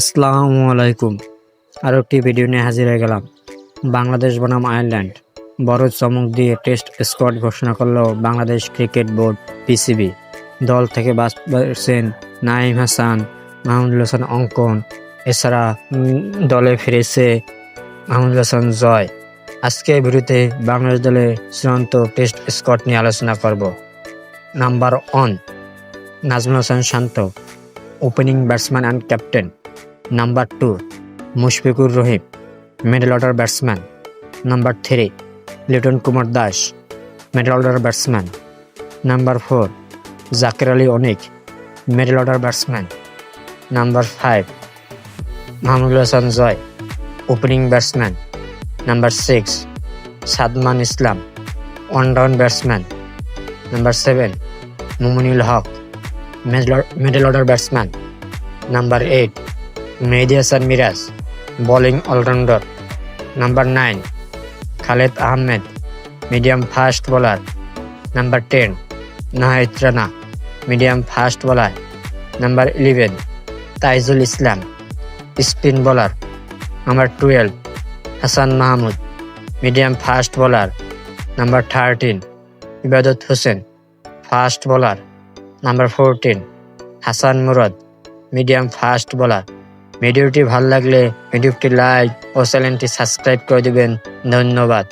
আসসালামু আলাইকুম। আরও একটি ভিডিও নিয়ে হাজির হয়ে গেলাম। বাংলাদেশ বনাম আয়ারল্যান্ড। বড় চমক দিয়ে টেস্ট স্কোয়াড ঘোষণা করল বাংলাদেশ ক্রিকেট বোর্ড, পিসিবি। দল থেকে বাদ পড়ছেন নাইম হাসান, মাহমুদুল হাসান অঙ্কন। এছাড়া দলে ফিরেছে মাহমুদুল হাসান জয়। আজকে ভিডিওতে বাংলাদেশ দলের চূড়ান্ত টেস্ট স্কোয়াড নিয়ে আলোচনা করব। Number one, Najmul Hasan Shanto, opening batsman and captain. Number two Mushfiqur Rahim middle order batsman number three Liton Kumar Das middle order batsman number four Zakir Ali Anik middle order batsman number five Mahmudul Hasan Joy opening batsman number six Shadman Islam down batsman number seven Mominul Haque middle order batsman number eight Mehedi Hasan Miraz bowling allrounder number nine Khaled Ahmed medium fast bowler number ten Nahid Rana medium fast bowler number eleven Taijul Islam spin bowler number twelve Hasan Mahmud medium fast bowler number thirteen Ebadot Hossain fast bowler number fourteen Hasan Murad medium fast bowler ভিডিওটি ভালো লাগলে ভিডিওটি like ও চ্যানেলটি subscribe করে দিবেন। ধন্যবাদ।